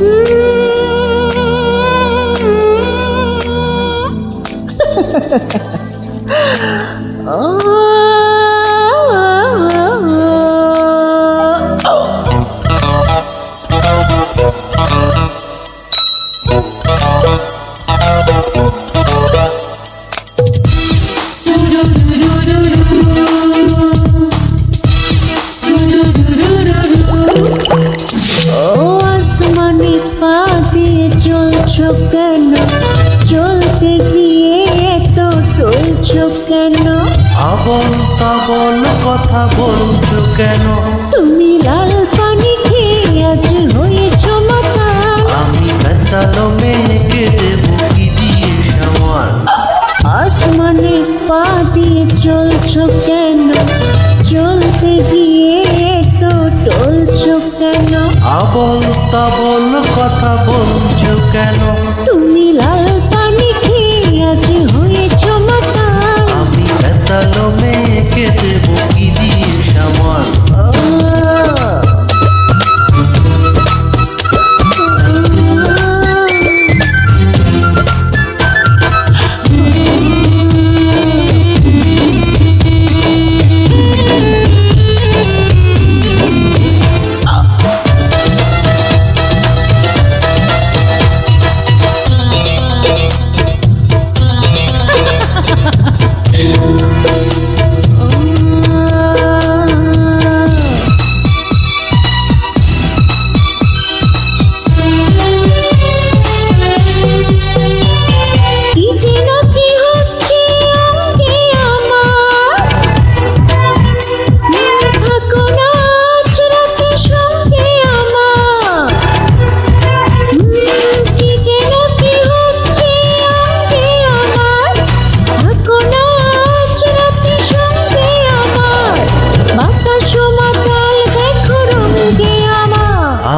oh. কেন? আবল তাবল কথা বলছো কেন? তুমি লাল পানি খেয়ে আজ হয়েছ মাতাল আমি বেতালো মেয়েকে দেব কি দিয়ে সমান আসমানে পা দিয়ে চলছ কেন? চলতে গিয়ে তো টলছ কেন? আবল তাবল কথা বলছো কেন? তুমি লাল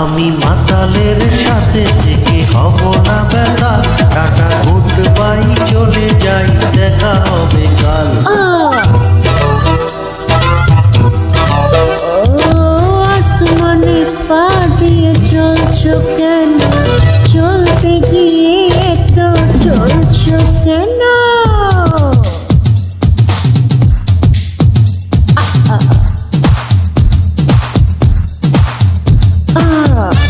আমি মাতালের সাথে থেকে হব না বেতা টাটা গুড বাই চলে যাই, দেখা হবে কাল। Ah.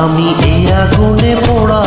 আমি এই আগুনে পোড়া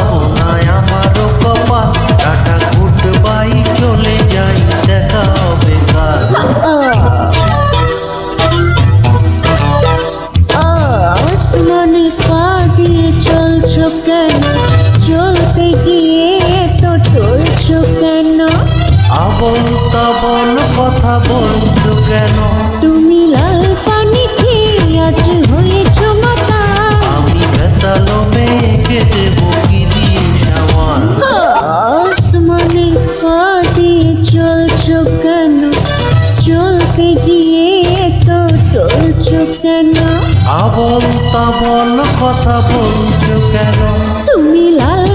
গিয়ে তো চলছো কেন? আবল তাবল কথা বলছো কেন? তুমি লাল